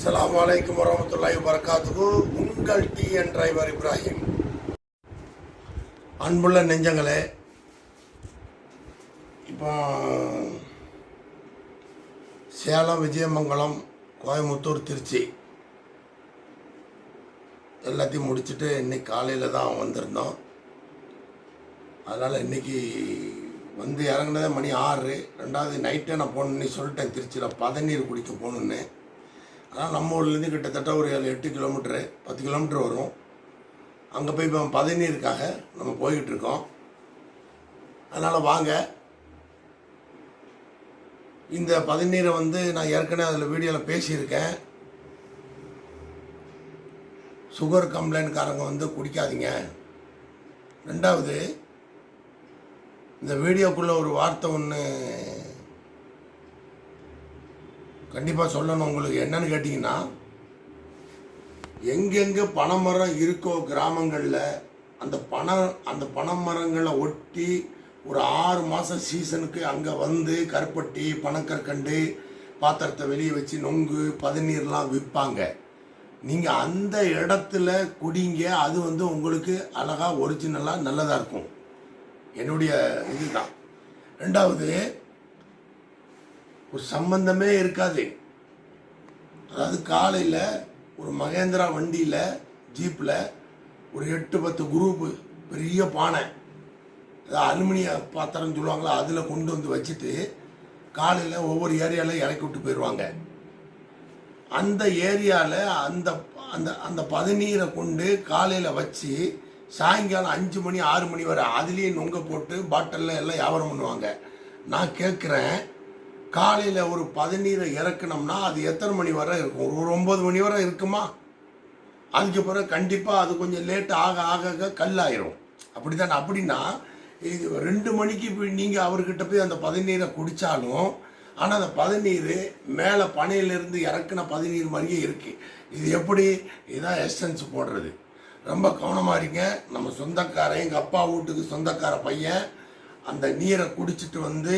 அஸ்லாம் வலைக்கம் வரமத்துல்லாய் வரகாத்துகு உங்கள் டிஎன் டிரைவர் இப்ராஹிம். அன்புள்ள நெஞ்சங்களே இப்போ சேலம் விஜயமங்கலம் கோயம்புத்தூர் திருச்சி எல்லாத்தையும் முடிச்சுட்டு இன்னைக்கு காலையில் தான் வந்திருந்தோம். அதனால் இன்னைக்கு வந்து இறங்குனதே மணி ஆறு. ரெண்டாவது நைட்டே நான் போகணுன்னு சொல்லிட்டேன் திருச்சியில். பதநீர் குடிக்க போகணுன்னு ஆனால் நம்ம ஊர்லேருந்து கிட்டத்தட்ட ஒரு ஏழு எட்டு கிலோமீட்ரு பத்து கிலோமீட்டர் வரும். அங்கே போய் இப்போ பதநீருக்காக நம்ம போய்கிட்டு இருக்கோம். அதனால் வாங்க. இந்த பதநீரை வந்து நான் ஏற்கனவே அதில் வீடியோவில் பேசியிருக்கேன். சுகர் கம்ப்ளைண்ட்காரங்க வந்து குடிக்காதீங்க. ரெண்டாவது இந்த வீடியோக்குள்ளே ஒரு வார்த்தை ஒன்று கண்டிப்பாக சொல்லணும். உங்களுக்கு என்னன்னு கேட்டிங்கன்னா எங்கெங்கே பனைமரம் இருக்கோ கிராமங்களில் அந்த பனை அந்த பனைமரங்களை ஒட்டி ஒரு ஆறு மாதம் சீசனுக்கு அங்கே வந்து கருப்பட்டி பனக்கற்கண்டு பாத்திரத்தை வெளியே வச்சு நொங்கு பதநீர்லாம் விற்பாங்க. நீங்கள் அந்த இடத்துல குடிங்க அது வந்து உங்களுக்கு அழகாக ஒரிஜினலாக நல்லதாக இருக்கும். என்னுடைய இதுதான். ரெண்டாவது ஒரு சம்பந்தமே இருக்காது. அதாவது காலையில் ஒரு மகேந்திரா வண்டியில் ஜீப்பில் ஒரு எட்டு பத்து குரூப்பு பெரிய பானை. அதாவது அலுமினிய பாத்திரம் சொல்லுவாங்களா அதில் கொண்டு வந்து வச்சுட்டு காலையில் ஒவ்வொரு ஏரியாவில் இறக்கி விட்டு போயிடுவாங்க அந்த ஏரியாவில் அந்த அந்த அந்த பதநீரை கொண்டு காலையில் வச்சு சாயங்காலம் அஞ்சு மணி ஆறு மணி வரை அதுலேயே நொங்க போட்டு பாட்டிலில் எல்லாம் வியாபாரம் பண்ணுவாங்க. நான் கேட்குறேன் காலையில் ஒரு பதநீரை இறக்குனோம்னா அது எத்தனை மணி வரை இருக்கும்? ஒரு ஒம்பது மணி வரை இருக்குமா? அதுக்கு பிறகு கண்டிப்பாக அது கொஞ்சம் லேட் ஆக ஆக ஆக கல்லாயிரும். அப்படி தானே அப்படின்னா இது ரெண்டு மணிக்கு போய் நீங்கள் அவர்கிட்ட போய் அந்த பதநீரை குடித்தாலும் ஆனால் அந்த பதநீர் மேலே பனையிலிருந்து இறக்குன பதநீர் மாதிரியே இருக்குது இது எப்படி? இதுதான் எசன்ஸ் போடுறது. ரொம்ப கவனமாக இருங்க. நம்ம சொந்தக்காரன் எங்கள் அப்பா வீட்டுக்கு சொந்தக்கார பையன் அந்த நீரை குடிச்சிட்டு வந்து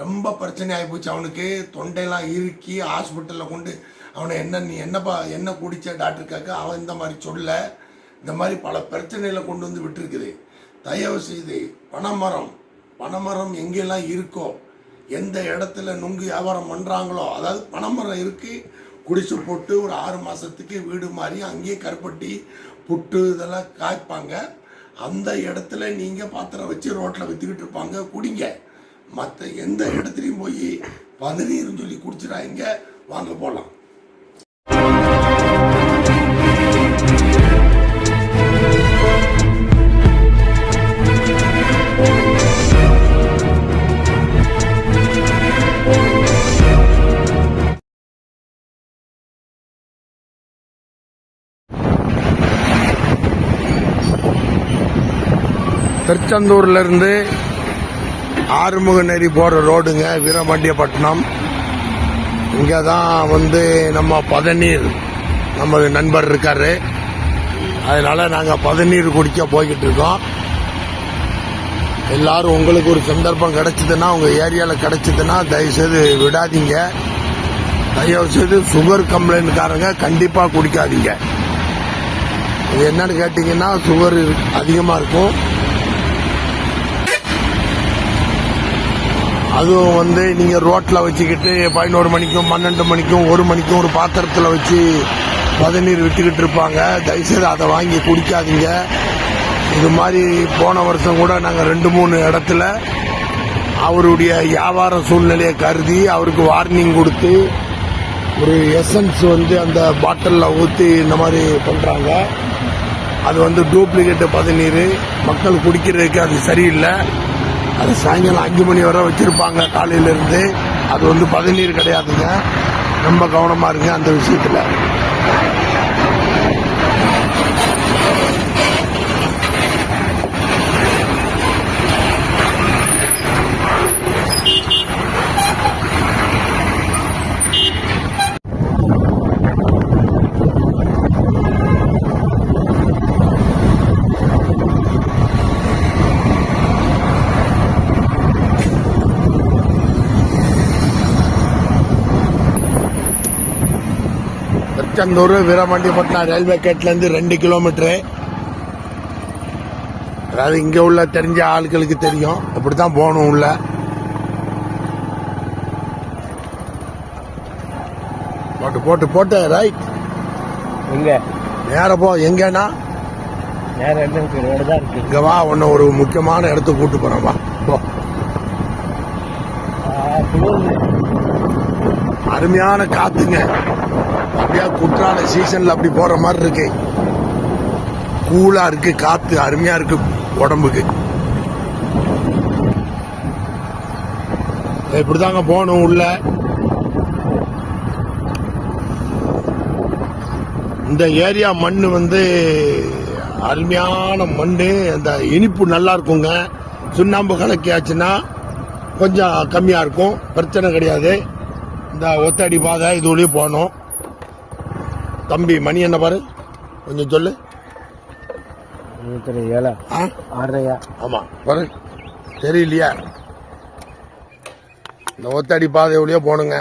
ரொம்ப பிரச்சனை ஆகிப்போச்சு அவனுக்கு தொண்டையெல்லாம் இறுக்கி ஹாஸ்பிட்டலில் கொண்டு அவனை என்ன நீ என்னப்பா என்ன குடித்த டாக்டர் கேட்க அவன் இந்த மாதிரி சொல்ல இந்த மாதிரி பல பிரச்சனைகளை கொண்டு வந்து விட்டுருக்குது. தயவு செய்து பனைமரம் பனைமரம் எங்கெல்லாம் இருக்கோ எந்த இடத்துல நுங்கு வியாபாரம் பண்ணுறாங்களோ அதாவது பனைமரம் இருக்கு குடிசு போட்டு ஒரு ஆறு மாதத்துக்கு வீடு மாறி அங்கேயே கருப்பட்டி புட்டு இதெல்லாம் காய்ப்பாங்க. அந்த இடத்துல நீங்கள் பாத்திரம் வச்சு ரோட்டில் விற்றுக்கிட்டு இருப்பாங்க குடிங்க. மற்ற எந்த இடத்துலையும் போய் பதநீர்னு சொல்லி குடிச்சிடாங்க வாங்க போகலாம் திருச்செந்தூர்ல ஆறுமுகநேரி ஆறுமுக நெறி போற ரோடுங்க வீரபாண்டியப்பட்டினம் இங்கே தான் வந்து நம்ம பதநீர் நம்ம நண்பர் இருக்காரு. அதனால நாங்கள் பதநீர் குடிக்க போய்கிட்டு இருக்கோம். எல்லாரும் உங்களுக்கு ஒரு சந்தர்ப்பம் கிடைச்சதுன்னா உங்க ஏரியாவில் கிடைச்சதுன்னா தயவுசெய்து விடாதீங்க. தயவு செய்து சுகர் கம்ப்ளைண்ட்காரங்க கண்டிப்பாக குடிக்காதீங்க. இது என்னன்னு கேட்டிங்கன்னா சுகர் அதிகமாக இருக்கும். அதுவும் வந்து நீங்கள் ரோட்டில் வச்சுக்கிட்டு பதினோரு மணிக்கும் பன்னெண்டு மணிக்கும் ஒரு மணிக்கும் ஒரு பாத்திரத்தில் வச்சு பதநீர் விற்றுக்கிட்டு இருப்பாங்க. தயவுசெய்து அதை வாங்கி குடிக்காதீங்க. இது மாதிரி போன வருஷம் கூட நாங்கள் ரெண்டு மூணு இடத்துல அவருடைய வியாபார சூழ்நிலையை கருதி அவருக்கு வார்னிங் கொடுத்து ஒரு எசன்ஸ் வந்து அந்த பாட்டிலில் ஊற்றி இந்த மாதிரி பண்ணுறாங்க அது வந்து டூப்ளிகேட் பதநீர். மக்கள் குடிக்கிறதுக்கு அது சரியில்லை. அது சாயங்காலம் அஞ்சு மணி வரை வச்சிருப்பாங்க காலையிலேருந்து. அது வந்து பதநீர் கிடையாதுங்க. ரொம்ப கவனமா இருங்க அந்த விஷயத்துல. திருச்செந்தூர் வீரமண்டிப்பட்டினம் ரயில்வே கேட்லேருந்து ரெண்டு கிலோமீட்டரு. அதாவது இங்கே உள்ள தெரிஞ்ச ஆட்களுக்கு தெரியும். இப்படி தான் போகணும் உள்ள. போட்டு போட்டு போட்டு ரைட் எங்க? நேர போ எங்கன்னா இங்க வா உன்னை ஒரு முக்கியமான இடத்துக்கு கூட்டு போறேன். வா போ. அருமையான காத்துங்க. அப்படியே குற்றால சீசன்ல அப்படி போற மாதிரி இருக்கு. கூலா இருக்கு காத்து அருமையா இருக்கு உடம்புக்கு. இப்படிதாங்க போகணும் உள்ள. இந்த ஏரியா மண் வந்து அருமையான மண் அந்த இனிப்பு நல்லா இருக்குங்க. சுண்ணாம்பு கலக்கியாச்சுன்னா கொஞ்சம் கம்மியா இருக்கும் பிரச்சனை கிடையாது. இந்த ஒத்தடி பாதை இது வழியும் போகணும். தம்பி மணி என்ன பாரு? கொஞ்சம் சொல்லு. இருபத்தி ஏழா. ஆ? ஆறரையா? ஆமா பாரு. தெரியலையா? இந்த ஒத்தடி பாதை வழியா போகணுங்க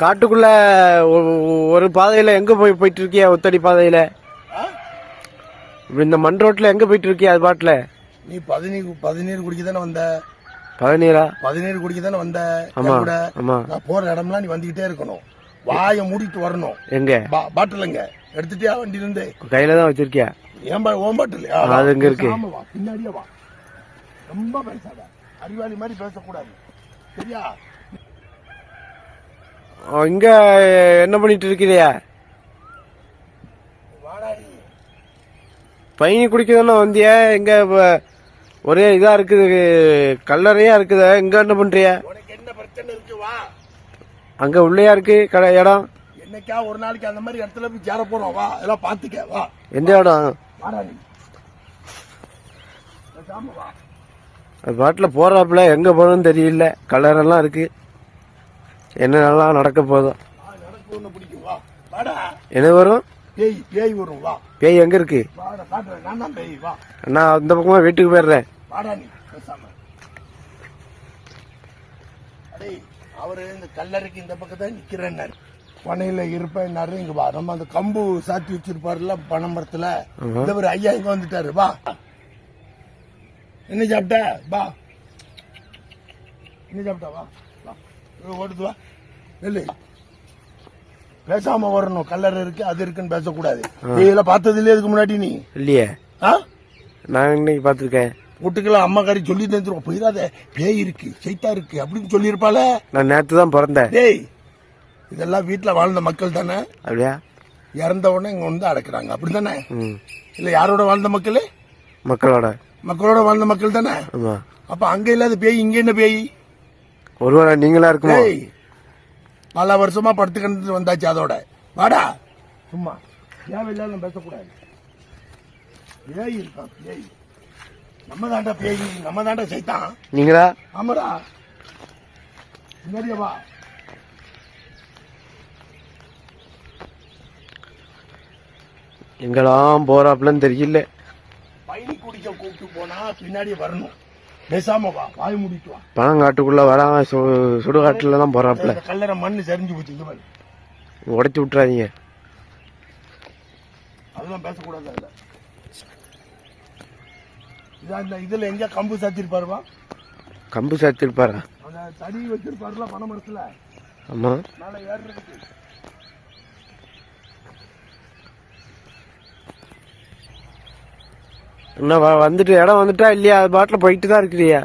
காட்டுக்குள்ள ஒரு பாதையில எங்க போய் போயிட்டு இருக்கியா ஒத்தடி பாதையில? இந்த மண் ரோட்ல எங்க போயிட்டு இருக்கியா அது பாட்டுல? நீ பதினீர் பதினீர் குடிக்க தானே வந்த? பதினீரா? பதினேழு குடிக்க தானே வந்த கூட நான் போற இடம்லாம் நீ வந்துகிட்டே இருக்கணும். வாயை மூடிட்டு வரணும். எங்க? பாட்டிலுங்க. எடுத்துட்டியா வண்டியில இருந்து கையில தான் வச்சிருக்கியா? ஏன் உன் பாட்டில்? அது எங்க இருக்கு? பின்னாடியே வா. ரொம்ப பேசாத. அறிவாளி மாதிரி பேசக்கூடாது. சரியா? இங்க என்ன பண்ணிட்டு இருக்கிறியா? பையன் குடிக்கதானே வந்தியா? எங்க ஒரே இதா இருக்குது கல்லறையா இருக்குது. எங்க என்ன பண்றியா? அங்க உள்ளேயா இருக்கு கடை இடம்? என்னைக்கா ஒரு நாளைக்கு அந்த மாதிரி இடத்துல போய் சேர போறோம்? வா எல்லாம் பாத்துக்க வா. எந்த இடம்? அது பாட்டில் போறாப்புல எங்க போகணும்னு தெரியல. கலரெல்லாம் இருக்கு. என்னென்னலாம் நடக்க போதும் என்ன வரும்? பேய் எங்க இருக்கு? நான் தான் பேய் வா நான் அந்த பக்கமா வீட்டுக்கு போயிடுறேன். அவரு இந்த கல்லறைக்கு இந்த பக்கத்துல நிக்கிறேன்னாரு பனையில இருப்பேன்னாரு இங்க வா நம்ம அந்த கம்பு சாத்தி வச்சிருப்பாருல பனைமரத்துல இந்த ஒரு ஐயா இங்க வந்துட்டாரு. வா. என்ன சாப்பிட்ட? வா. என்ன சாப்பிட்டா? வா. வா இதோ ஓடுது வா நெல்லு. பேசாம வரணும். கல்லறை இருக்கு அது இருக்குன்னு பேசக்கூடாது. இதெல்லாம் பார்த்தது இல்லையா இதுக்கு முன்னாடி நீ? இல்லையே. ஆ? நான் இன்னைக்கு பார்த்துருக்கேன். வீட்டுக்கெல்லாம் அம்மா காரி சொல்லி தந்துருவோம் போயிடாத பேய் இருக்கு சைத்தா இருக்கு அப்படின்னு சொல்லியிருப்பாள. நான் நேற்று தான் பிறந்தேன். டேய் இதெல்லாம் வீட்டுல வாழ்ந்த மக்கள் தானே? அப்படியா? இறந்த உடனே இங்க வந்து அடக்குறாங்க. அப்படித்தானே? ம். இல்ல யாரோட வாழ்ந்த மக்கள்? மக்களோட. மக்களோட வாழ்ந்த மக்கள் தானே? அப்ப அங்க இல்லாத பேய் இங்க என்ன பேய்? ஒருவேளை நீங்களா இருக்குமோ? பல வருஷமா படுத்து கிடந்து வந்தாச்சு அதோட. வாடா. சும்மா. தேவையில்லாத பேசக்கூடாது? பேய் இருக்கான் பேய். நம்ம தாண்டா பேய் நம்ம தாண்டா சைத்தான். நீங்களா? ஆமாடா. முன்னாடியே வா. எங்கெல்லாம் போறாப்புலன்னு தெரியல. பயணி குடிக்க கூப்பிட்டு போனா பின்னாடியே வரணும். பேசாம வா வாய் முடிட்டு வா. பழங்காட்டுக்குள்ள வராம சுடுகாட்டுல தான் போறாப்புல. இந்த கல்லறை மண்ணு சரிஞ்சு போச்சு இங்க உடைச்சு விட்டுறாதீங்க. அதெல்லாம் பேசக்கூடாது அதுல. இதான் இந்த இதுல எங்க கம்பு சாத்திருப்பாருவா கம்பு சாத்திருப்பாரா? அந்த தடி வச்சிருப்பாருல பனை மரத்துல ஆமா. மேல ஏறுறதுக்கு. என்ன வ- வந்துட்டு இடம் வந்துட்டா இல்லையா? அது பாட்டில் போயிட்டு தான் இருக்கிறியா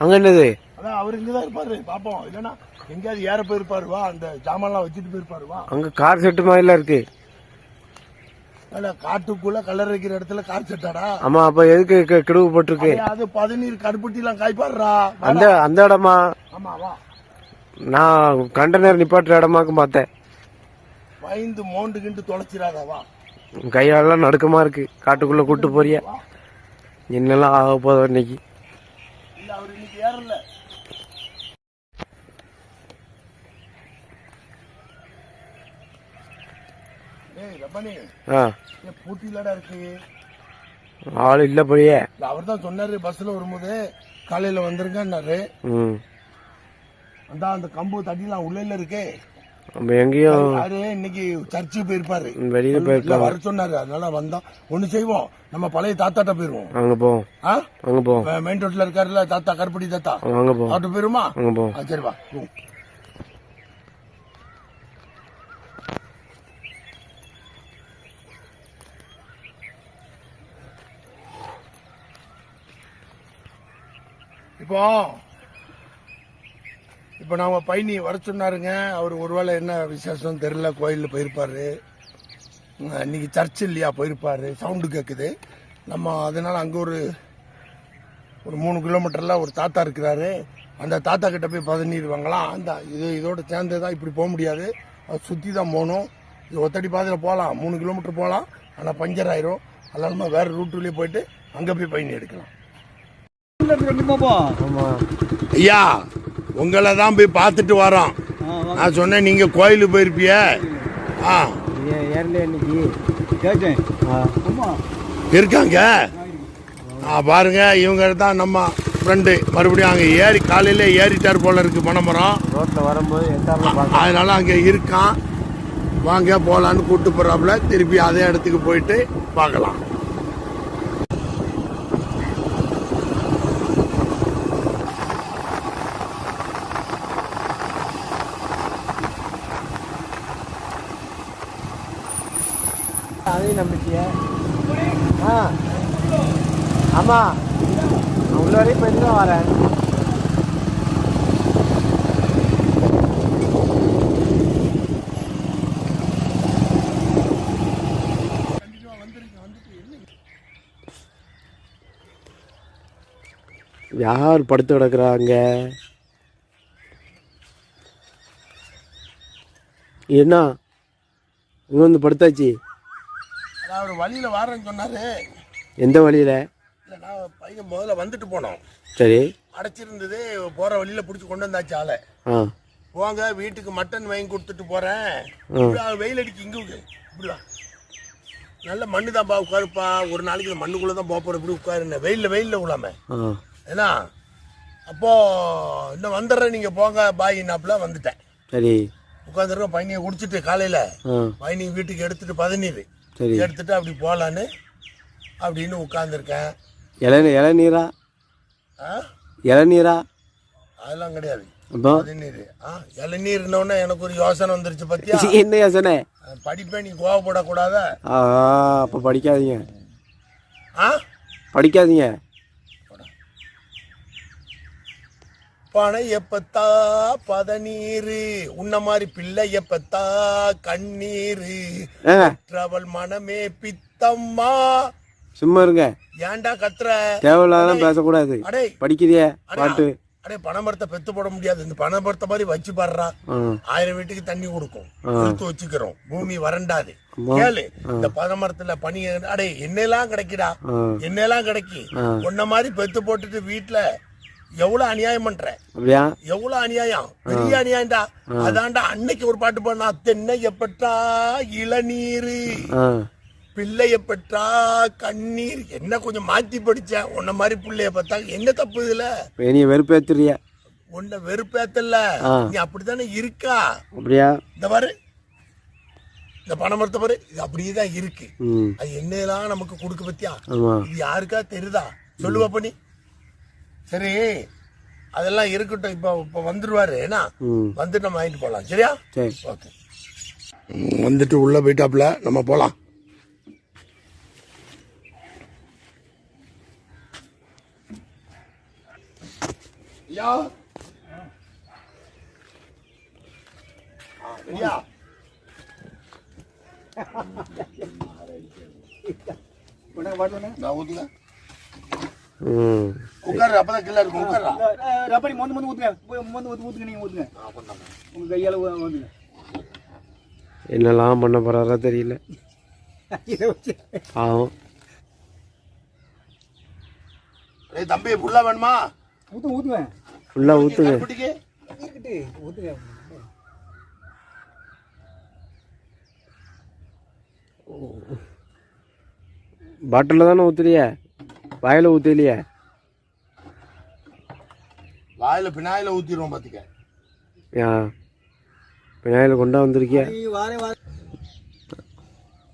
அங்க என்னது? அதான் அவர் இங்கதான் இருப்பாரு பாப்போம். இல்லைன்னா எங்கேயாவது ஏற போயிருப்பாரு வா அந்த ஜாமான்லாம் வச்சுட்டு போயிருப்பாரு வா. அங்க கார் செட்டு மாதிரிலாம் இருக்கு. இல்ல காட்டுக்குள்ள கலர் வைக்கிற இடத்துல கார் செட்டாடா? ஆமா அப்ப எதுக்கு கிடுவு போட்டிருக்கு? அது பதினீர் கருப்பட்டி எல்லாம் காய்ப்பாடுறா அந்த அந்த இடமா? ஆமா வா. நான் கண்டனர் நிப்பாட்டுற இடமாக்கு பார்த்தேன். பயந்து மோண்டு கிண்டு தொலைச்சிடாத வா. கையாலெல்லாம் நடுக்கமா இருக்கு. காட்டுக்குள்ள கூட்டு போறிய? என்னெல்லாம் ஆக போதும் இன்னைக்கு. ஆள் இல்லை போலியே. அவர் தான் சொன்னாரு பஸ்ல வரும்போது காலையில வந்துருங்கன்னாரு. அந்த அந்த கம்பு தட்டிலாம் உள்ள இருக்கே. நம்ம எங்கேயும் யாரு? இன்னைக்கு சர்ச்சுக்கு போயிருப்பாரு. வெளியில போயிருக்காங்க வர சொன்னாரு. அதனால வந்தோம். ஒண்ணு செய்வோம். நம்ம பழைய தாத்தாட்ட போயிருவோம். அங்கே போவோம் அங்கே போவோம் மெயின் ரோட்ல இருக்காருல்ல தாத்தா கருப்படி தாத்தா? அங்கே போவோம் அவர்கிட்ட போயிருமா? அங்கே போவோம் சரி வா. இப்போ இப்போ நாம பயணி வர சொன்னாருங்க. அவர் ஒருவேளை என்ன விசேஷம் தெரியல கோயிலில் போயிருப்பாரு. உம், இன்னைக்கு சர்ச் இல்லையா போயிருப்பாரு. சவுண்டு கேட்குது நம்ம அதனால அங்கே ஒரு ஒரு மூணு கிலோமீட்டர்ல ஒரு தாத்தா இருக்கிறாரு. அந்த தாத்தா கிட்ட போய் பதநீர் வாங்கலாம். அந்த இது இதோட சேர்ந்து தான் இப்படி போக முடியாது. அது சுற்றி தான் போகணும். இது ஒத்தடி பாதையில் போகலாம். மூணு கிலோமீட்டர் போகலாம். ஆனால் பஞ்சர் ஆயிரும். அதனால நம்ம வேற ரூட்டுலேயே போயிட்டு அங்கே போய் பயணி எடுக்கலாம். ஐயா! உங்களை தான் போய் பார்த்துட்டு வரோம். நான் சொன்னேன் நீங்கள் கோயிலுக்கு போயிருப்பிய? ஆ. இருக்காங்க. ஆ பாருங்க இவங்க தான் நம்ம ஃப்ரெண்டு மறுபடியும் அங்கே ஏறி காலையில ஏறிட்டார் போல இருக்கு பனைமரம். ரோட்டில் வரும்போது அதனால அங்க இருக்கான். வாங்க போலான்னு கூட்டு போறாப்புல. திருப்பி அதே இடத்துக்கு போயிட்டு பார்க்கலாம். நம்பிக்கையை? ஆ. ஆமாம் உள்ள வரையும் போயிட்டு தான் வரேன். யார் படுத்து கிடக்குறாங்க? என்ன? இங்கே வந்து படுத்தாச்சு? அதான் அவர் வழியில வாரேன்னு சொன்னாரு. எந்த வழியில? இல்ல நான் பையன் முதல்ல வந்துட்டு போனோம். சரி. அடைச்சிருந்தது போற வழியில புடிச்சு கொண்டு வந்தாச்சு ஆளை. ஆ. போங்க வீட்டுக்கு மட்டன் வாங்கி கொடுத்துட்டு வா, வெயில் அடிக்கு இங்க உட்காரு. இப்படி வா நல்ல மண்ணு தான்ப்பா உட்காருப்பா. ஒரு நாளைக்கு இந்த மண்ணுக்குள்ள தான் போக போற இப்படி உட்காருன்னு. வெயில்ல வெயில்ல விழாம. ஆ. ஏன்னா அப்போ இன்னும் வந்துடுறேன். நீங்க போங்க பாயினாப்புல வந்துட்டேன். சரி. உட்காந்துருக்க பையனை குடிச்சிட்டு காலையில. ஆ. பையனி வீட்டுக்கு எடுத்துட்டு பதநீர். சரி. எடுத்துட்டு அப்படி போலான்னு அப்படின்னு உட்காந்துருக்கேன் இளநீ இளநீரா? ஆ? இளநீரா? அதெல்லாம் கிடையாது. பதநீர் ஆ இளநீர்னோடனே எனக்கு ஒரு யோசனை வந்துருச்சு பத்தியா? என்ன யோசனை? படிப்பேன் நீ கோவப்படக்கூடாத. அப்போ படிக்காதீங்க. ஆ? படிக்காதீங்க. பனை எப்பத்தா பதநீரு. உன்ன மாதிரி பிள்ளை எப்பத்தா கண்ணீரு ட்ரவல் மனமே பித்தம்மா. சும்மா இருங்க. ஏன்டா கத்துற? தேவையில்லாதான் பேசக்கூடாது. அடே. படிக்கிறிய பாட்டு. அடே பனைமரத்தை பெத்து போட முடியாது. இந்த பனைமரத்தை மாதிரி வச்சு பாடுறா. ஆயிரம் வீட்டுக்கு தண்ணி கொடுக்கும். எடுத்து வச்சுக்கிறோம். பூமி வறண்டாது. கேளு. இந்த பனைமரத்துல பனி அடே என்னெல்லாம் கிடைக்குடா? என்னெல்லாம் கிடைக்கு? உன்ன மாதிரி பெத்து போட்டுட்டு வீட்டுல எவ்வளவு அநியாயம் பண்ற? எவ்வளவு அநியாயம்? பெரிய அநியாயம்டா. அதான்டா அன்னைக்கு ஒரு பாட்டு பண்ணா தென்னைய பெற்றா இளநீரு பிள்ளைய பெற்றா கண்ணீர். என்ன கொஞ்சம் மாத்தி படிச்சேன் உன்ன மாதிரி பிள்ளைய பார்த்தா என்ன தப்பு இதுல? என்னைய வெறுப்பேத்துறிய? உன்னை வெறுப்பேத்தல. நீ அப்படித்தானே இருக்கா? அப்படியா? இந்த பாரு. இந்த பணமரத்தை பாரு. இது அப்படியே தான் இருக்கு அது என்னெல்லாம் நமக்கு கொடுக்க பத்தியா? இது யாருக்கா தெரியுதா? சொல்லுவா பண்ணி சரி அதெல்லாம் இருக்கட்டும். இப்ப இப்ப வந்துருவாரு. ஏன்னா வந்துட்டு நம்ம வாங்கிட்டு போலாம். சரியா? சரி. ஓகே. வந்துட்டு உள்ள போயிட்டாப்ல நம்ம போலாம். ஐயா. ஆ, ரெடியா? நான் ஊத்துங்க ம். உட்காரு அப்பதான் கீழே இருக்கும். உட்காரா. ரப்படி மொந்து மொந்து ஊத்துங்க. போய் மொந்து ஊத்து ஊத்துங்க நீங்க ஊத்துங்க. உங்க கையால ஊத்துங்க. என்னெல்லாம் பண்ண போறாரோ தெரியல. பாவம். ஏய் தம்பி புல்லா வேணுமா? ஊத்து ஊத்துங்க. ஊற்றுங்க கருப்பட்டிக்கு இருக்கட்டு ஊத்துங்க. பாட்டிலில் தானே ஊத்துறிய? வாயில் ஊற்றலையே வாயில பினாயில ஊத்திடுவோம் பாத்துக்க. ஆ பின்னாயில் கொண்டா வந்திருக்கியா? நீ வாரே வார.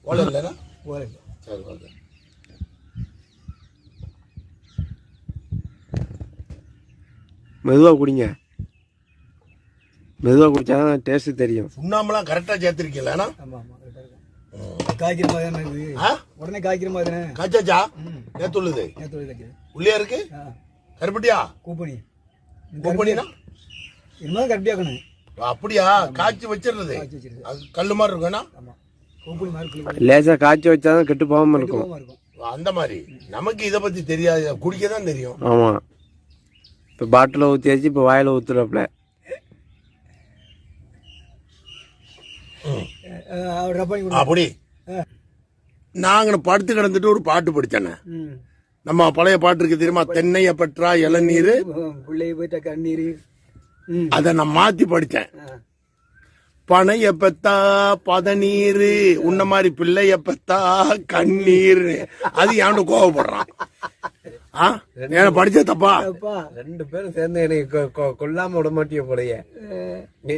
ஓலை இல்லைன்னா? போறேன் சரி ஓகே மெதுவாக குடிங்க. மெதுவாக குடிச்சா தான் டேஸ்ட்டு தெரியும். சுண்ணாம்பெல்லாம் கரெக்டா சேர்த்திருக்கீங்களா ஆமா ஆமா கரெக்டா இருக்கும் காய்க்கிற மாதிரி தானே இது? ஆ? உடனே காய்க்கிற மாதிரி காய்ச்சாச்சா? நேத்துள்ளது நேற்று ஒரு காய்க்குது உள்ளே இருக்கு? ஆ. கருப்பட்டியா? கூப்பணி இனிமேல் கரெக்டாக அப்படியா? காய்ச்சி வச்சிடுறது. அது கல்லு மாதிரி இருக்கும்னா? லேசாக காய்ச்சி வச்சா தான் கெட்டு போகாமல் இருக்கும். அந்த மாதிரி. நமக்கு இதை பத்தி தெரியாது. குடிக்க தான் தெரியும். ஆமாம் இப்போ பாட்டிலில் ஊற்றியாச்சு இப்போ வாயில் ஊற்றுறப்பல அப்படி. நாங்க படுத்து கிடந்துட்டு ஒரு பாட்டு படிச்சேனே. ம். நம்ம பழைய பாட்டு இருக்கு தெரியுமா? தென்னைய பெற்றா இளநீர். பிள்ளைய போயிட்டா கண்ணீர். ம். அதை நான் மாத்தி படிச்சேன் ஆ. பனைய பெத்தா பதநீர். உன்ன மாதிரி பிள்ளைய பெத்தா கண்ணீர் அது ஏன்டா கோவப்படுறான். ஆ? ஏன்னா படிச்ச தப்பா? ரெண்டு பேரும் சேர்ந்து எனக்கு கொல்லாமல் விட மாட்டிய போலையே. நீ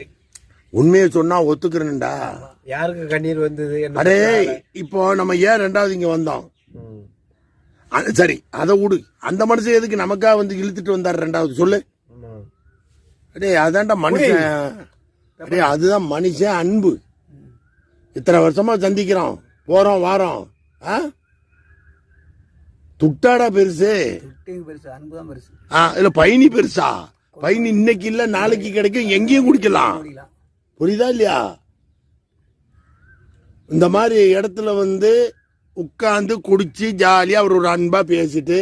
உண்மையை சொன்னா ஒத்துக்கிறேன்டா. யாருக்கு கண்ணீர் வந்தது? என்ன அடே இப்போ நம்ம ஏன் ரெண்டாவது இங்க வந்தோம்? சரி அதை விடு அந்த மனுஷன் எதுக்கு நமக்கா வந்து இழுத்துட்டு வந்தார் ரெண்டாவது? சொல்லு. அடே அதான்டா மனுஷன். அடே அதுதான் மனுஷன் அன்பு. இத்தனை வருஷமா சந்திக்கிறோம். போறோம் வாரோம். ஆ? துட்டாடா பெருசு. ஆ இல்ல பயணி பெருசா? பயணி இன்னைக்கு இல்ல நாளைக்கு கிடைக்கும். எங்கேயும் குடிக்கலாம். புரியுதா இல்லையா? இந்த மாதிரி இடத்துல வந்து உட்காந்து குடிச்சு ஜாலியா அவர் ஒரு அன்பா பேசிட்டு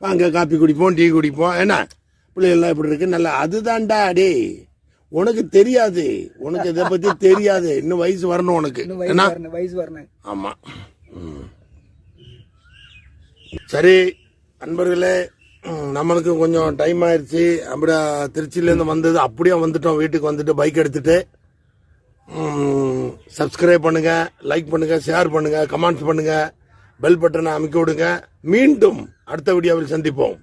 வாங்க காப்பி குடிப்போம் டீ குடிப்போம். என்ன? பிள்ளைகள்லாம் இப்படி இருக்கு? நல்லா அதுதான்டா டே உனக்கு தெரியாது. உனக்கு இதை பத்தி தெரியாது. இன்னும் வயசு வரணும் உனக்கு. என்ன? வரணும் வயசு வரணும். ஆமா. ம். சரி நண்பர்களே ம், நம்மளுக்கு கொஞ்சம் டைம் ஆயிடுச்சு அப்படியே திருச்சியிலேருந்து வந்தது அப்படியே வந்துட்டோம் வீட்டுக்கு வந்துட்டு பைக் எடுத்துட்டு. சப்ஸ்கிரைப் பண்ணுங்கள் லைக் பண்ணுங்கள் ஷேர் பண்ணுங்கள் கமெண்ட்ஸ் பண்ணுங்கள் பெல் பட்டனை அமைக்க விடுங்க. மீண்டும் அடுத்த வீடியோவில் சந்திப்போம்.